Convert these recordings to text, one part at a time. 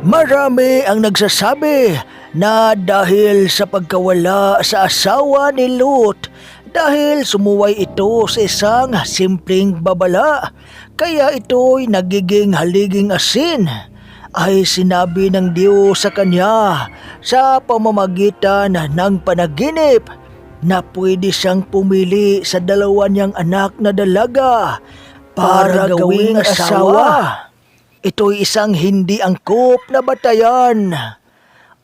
Marami ang nagsasabi na dahil sa pagkawala sa asawa ni Lot, dahil sumuway ito sa isang simpleng babala, kaya ito'y nagiging haliging asin, ay sinabi ng Diyos sa kanya sa pamamagitan ng panaginip na pwede siyang pumili sa dalawa niyang anak na dalaga para, gawing asawa. Ito'y isang hindi angkop na batayan.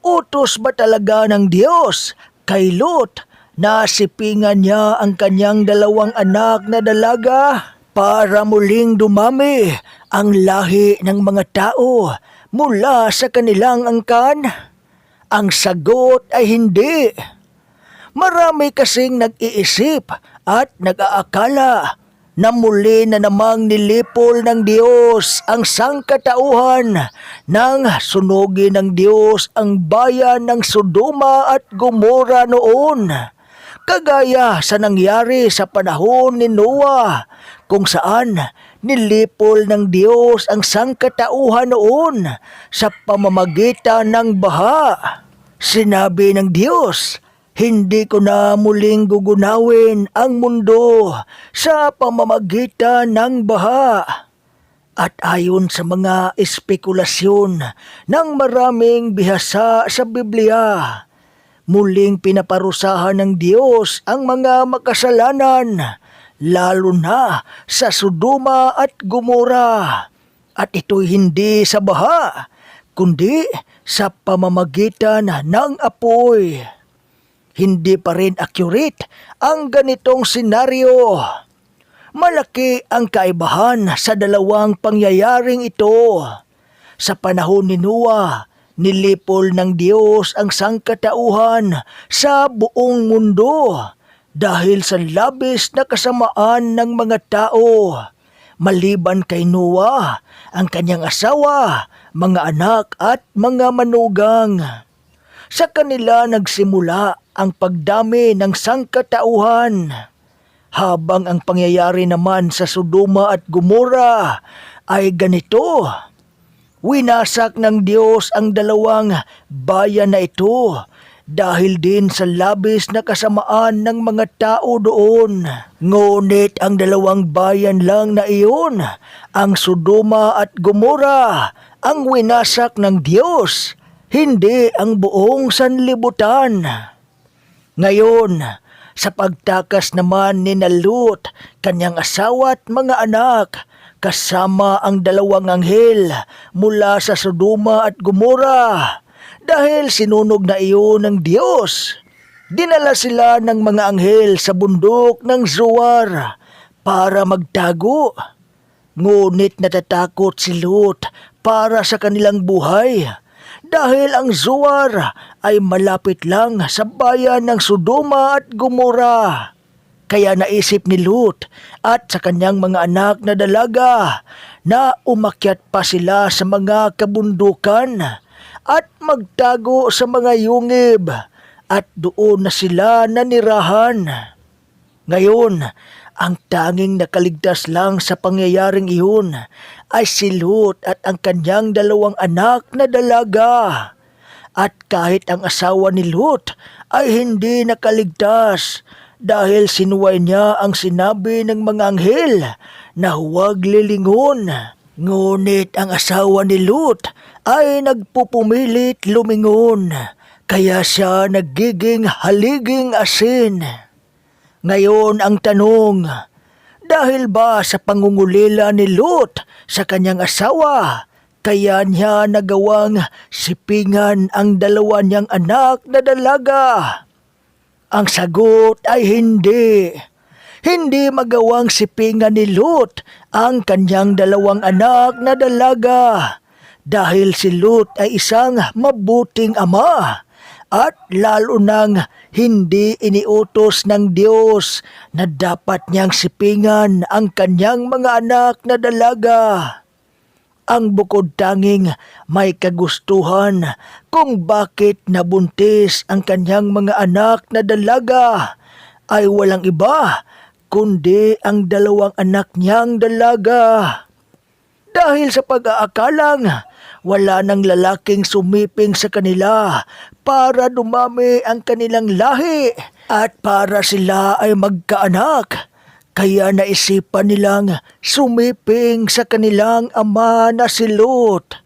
Utos ba talaga ng Diyos kay Lot na sipingan niya ang kanyang dalawang anak na dalaga para muling dumami ang lahi ng mga tao mula sa kanilang angkan? Ang sagot ay hindi. Marami kasing nag-iisip at nag-aakala na muli na namang nilipol ng Diyos ang sangkatauhan nang sunugin ng Diyos ang bayan ng Sodoma at Gomora noon. Kagaya sa nangyari sa panahon ni Noah kung saan nilipol ng Diyos ang sangkatauhan noon sa pamamagitan ng baha. Sinabi ng Diyos, hindi ko na muling gugunawin ang mundo sa pamamagitan ng baha. At ayon sa mga espekulasyon ng maraming bihasa sa Biblia, muling pinaparusahan ng Diyos ang mga makasalanan, lalo na sa Sodoma at Gomora. At ito'y hindi sa baha, kundi sa pamamagitan ng apoy hindi pa rin accurate ang ganitong senaryo. Malaki ang kaibahan sa dalawang pangyayaring ito. Sa panahon ni Noah, nilipol ng Diyos ang sangkatauhan sa buong mundo dahil sa labis na kasamaan ng mga tao. Maliban kay Noah, ang kanyang asawa, mga anak at mga manugang. Sa kanila nagsimula ang pagdami ng sangkatauhan. Habang ang pangyayari naman sa Sodoma at Gomora ay ganito. Winasak ng Diyos ang dalawang bayan na ito dahil din sa labis na kasamaan ng mga tao doon. Ngunit ang dalawang bayan lang na iyon, ang Sodoma at Gomora, ang winasak ng Diyos, hindi ang buong sanlibutan. Ngayon, sa pagtakas naman ni Nalut, kanyang asawa at mga anak, kasama ang dalawang anghel mula sa Sodoma at Gomora, dahil sinunog na iyon ng Diyos. Dinala sila ng mga anghel sa bundok ng Zoar para magtago. Ngunit natatakot si Lot para sa kanilang buhay dahil ang Zoar ay malapit lang sa bayan ng Sodoma at Gomora. Kaya naisip ni Lut at sa kanyang mga anak na dalaga na umakyat pa sila sa mga kabundukan at magtago sa mga yungib at doon na sila nanirahan. Ngayon, ang tanging nakaligtas lang sa pangyayaring iyon ay si Lut at ang kanyang dalawang anak na dalaga. At kahit ang asawa ni Lut ay hindi nakaligtas dahil sinuway niya ang sinabi ng mga anghel na huwag lilingon. Ngunit ang asawa ni Lut ay nagpupumilit lumingon kaya siya nagiging haliging asin. Ngayon ang tanong, dahil ba sa pangungulila ni Lot sa kanyang asawa, kaya niya nagawang sipingan ang dalawa niyang anak na dalaga? Ang sagot ay hindi. Hindi magawang sipingan ni Lot ang kanyang dalawang anak na dalaga dahil si Lot ay isang mabuting ama at lalo nang hindi iniutos ng Diyos na dapat niyang sipingan ang kanyang mga anak na dalaga. Ang bukod tanging may kagustuhan kung bakit nabuntis ang kanyang mga anak na dalaga ay walang iba kundi ang dalawang anak niyang dalaga. Dahil sa pag-aakalang wala nang lalaking sumiping sa kanila para dumami ang kanilang lahi at para sila ay magkaanak. Kaya naisipan nilang sumiping sa kanilang ama na si Lot.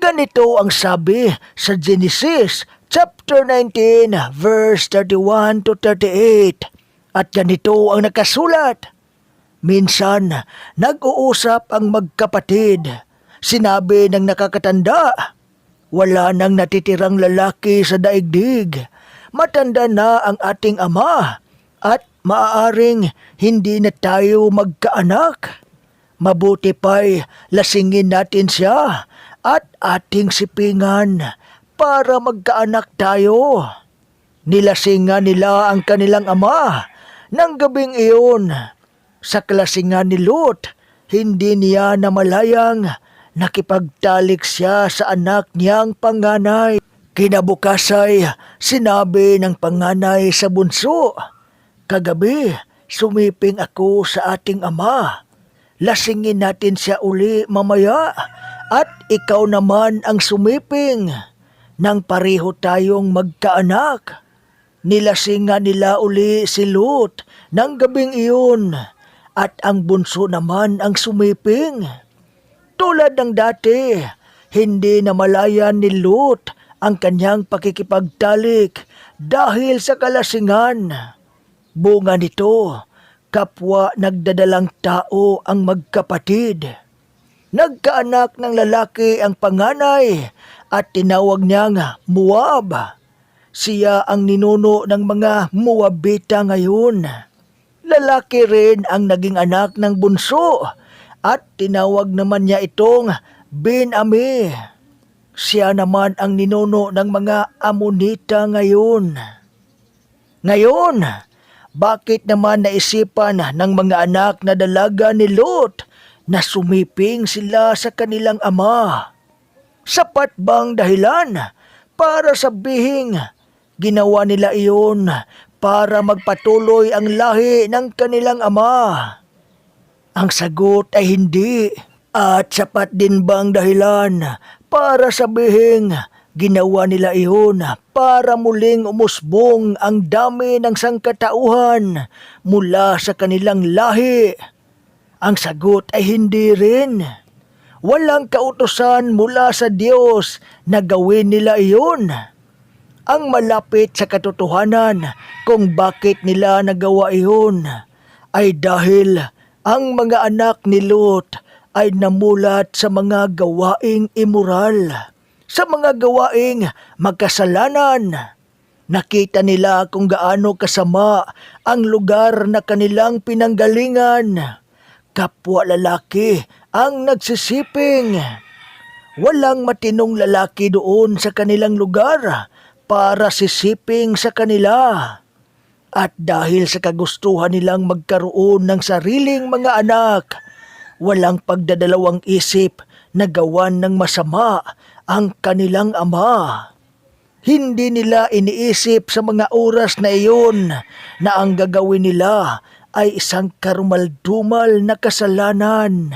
Ganito ang sabi sa Genesis chapter 19 verse 31 to 38. At ganito ang nakasulat. Minsan, nag-uusap ang magkapatid. Sinabi ng nakakatanda, wala nang natitirang lalaki sa daigdig. Matanda na ang ating ama at maaaring hindi na tayo magkaanak. Mabuti pa'y lasingin natin siya at ating sipingan para magkaanak tayo. Nilasingan nila ang kanilang ama ng gabing iyon. Sa klasingan ni Lot, hindi niya namalayang nakipagtalik siya sa anak niyang panganay. Kinabukasay, sinabi ng panganay sa bunso, Kagabi, sumiping ako sa ating ama. Lasingin natin siya uli mamaya at ikaw naman ang sumiping nang pareho tayong magkaanak. Nilasingan nila uli si Lot ng gabing iyon at ang bunso naman ang sumiping. Tulad ng dati, hindi namalayan ni Lot ang kanyang pakikipagtalik dahil sa kalasingan. Bunga nito, kapwa nagdadalang tao ang magkapatid. Nagkaanak ng lalaki ang panganay at tinawag niyang Muab. Siya ang ninuno ng mga Moabita ngayon. Lalaki rin ang naging anak ng bunso at tinawag naman niya itong Ben-Ami. Siya naman ang ninuno ng mga Amonita ngayon. Ngayon, bakit naman naisipan ng mga anak na dalaga ni Lot na sumiping sila sa kanilang ama? Sapat bang dahilan para sabihing ginawa nila iyon para magpatuloy ang lahi ng kanilang ama? Ang sagot ay hindi. At sapat din bang dahilan para sabihing ginawa nila iyon para muling umusbong ang dami ng sangkatauhan mula sa kanilang lahi? Ang sagot ay hindi rin. Walang kautosan mula sa Diyos na gawin nila iyon. Ang malapit sa katotohanan kung bakit nila nagawa iyon ay dahil ang mga anak ni Lot ay namulat sa mga gawaing immoral, sa mga gawaing magkasalanan. Nakita nila kung gaano kasama ang lugar na kanilang pinanggalingan. Kapwa lalaki ang nagsisiping. Walang matinong lalaki doon sa kanilang lugar para sisiping sa kanila. At dahil sa kagustuhan nilang magkaroon ng sariling mga anak, walang pagdadalawang isip na gawan ng masama ang kanilang ama. Hindi nila iniisip sa mga oras na iyon na ang gagawin nila ay isang karumaldumal na kasalanan.